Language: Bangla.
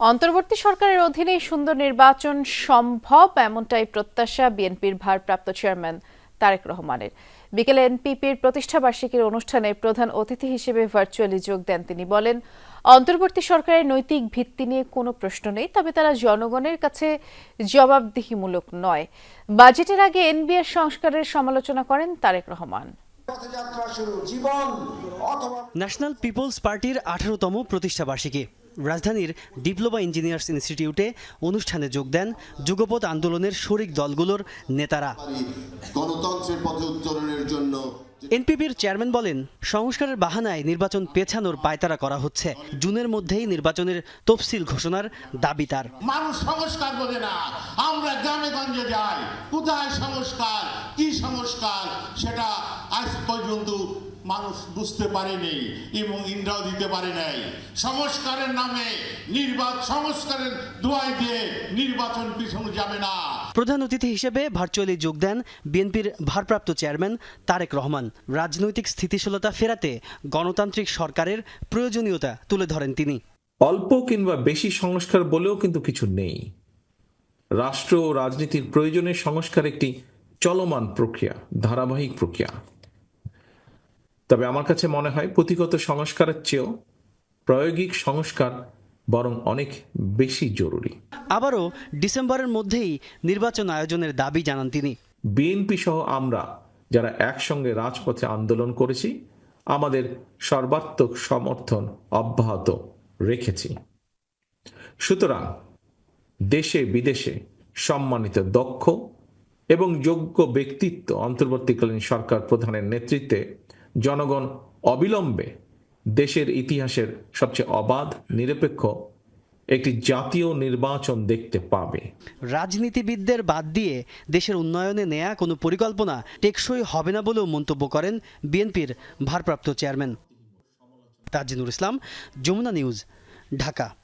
অন্তর্বর্তী সরকারের অধীনে সুন্দর নির্বাচন সম্ভব এমনটাই প্রত্যাশা বিএনপির ভারপ্রাপ্ত চেয়ারম্যান তারেক রহমানের। বিকেলে এনপিপির প্রতিষ্ঠাবার্ষিকীর অনুষ্ঠানে প্রধান অতিথি হিসেবে ভার্চুয়ালি যোগ দেন তিনি। বলেন অন্তর্বর্তী সরকারের নৈতিক ভিত্তি নিয়ে কোনো প্রশ্ন নেই তবে তারা জনগণের কাছে জবাবদিহিমূলক নয়। বাজেটের আগে এনবিআর সংস্কারের সমালোচনা করেন তারেক রহমান। ন্যাশনাল পিপলস পার্টির আঠারোতম প্রতিষ্ঠাবার্ষিকী রাজধানীর ডিপ্লোমা ইঞ্জিনিয়ার্স ইনস্টিটিউটে অনুষ্ঠানে যোগ দেন যুগপৎ আন্দোলনের শরিক দলগুলোর নেতারা। গণতন্ত্রের পথে উত্তরণের জন্য এনপিপির চেয়ারম্যান বলেন সংস্কারের বাহানায় নির্বাচন পেছানোর পায়তারা করা হচ্ছে। জুনের মধ্যেই নির্বাচনের তফসিল ঘোষণার দাবি তার। মানুষ সংস্কার বোঝে না। আমরা গ্রামে গঞ্জে যাই। কোথায় সংস্কার? কি সংস্কার? সেটা আজ পর্যন্ত মানুষ বুঝতে পারেনি এবং ইন্দ্রাও দিতে পারে নাই। সংস্কারের নামে নির্বাচন সংস্কারের দোয়াই দিয়ে নির্বাচন পিছনে যাবে না। প্রধান অতিথি হিসেবে ভার্চুয়ালি যোগ দেন বিএনপির ভারপ্রাপ্ত চেয়ারম্যান তারেক রহমান। রাজনৈতিক স্থিতিশীলতা ফেরাতে গণতান্ত্রিক সরকারের প্রয়োজনীয়তা তুলে ধরেন তিনি। অল্প কিংবা বেশি সংস্কার বলেও কিন্তু কিছু নেই। রাষ্ট্র ও রাজনীতির প্রয়োজনে সংস্কার একটি চলমান প্রক্রিয়া ধারাবাহিক প্রক্রিয়া। তবে আমার কাছে মনে হয় পুঁথিগত সংস্কারের চেয়েও প্রায়োগিক সংস্কার বরং অনেক বেশি জরুরি। আবারও ডিসেম্বরের মধ্যেই নির্বাচন আয়োজনের দাবি জানান তিনি। বিএনপি সহ আমরা যারা একসঙ্গে রাজপথে আন্দোলন করেছি আমাদের সর্বাত্মক সমর্থন অব্যাহত রেখেছি। সুতরাং দেশে বিদেশে সম্মানিত দক্ষ এবং যোগ্য ব্যক্তিত্ব অন্তর্বর্তীকালীন সরকার প্রধানের নেতৃত্বে জনগণ অবিলম্বে দেশের ইতিহাসের সবচেয়ে অবাধ, নিরপেক্ষ একটি জাতীয় নির্বাচন দেখতে পাবে। রাজনীতিবিদদের বাদ দিয়ে দেশের উন্নয়নে নেয়া কোনো পরিকল্পনা টেকসই হবে না বলেও মন্তব্য করেন বিএনপির ভারপ্রাপ্ত চেয়ারম্যান। তাজিনুর ইসলাম, যমুনা নিউজ, ঢাকা।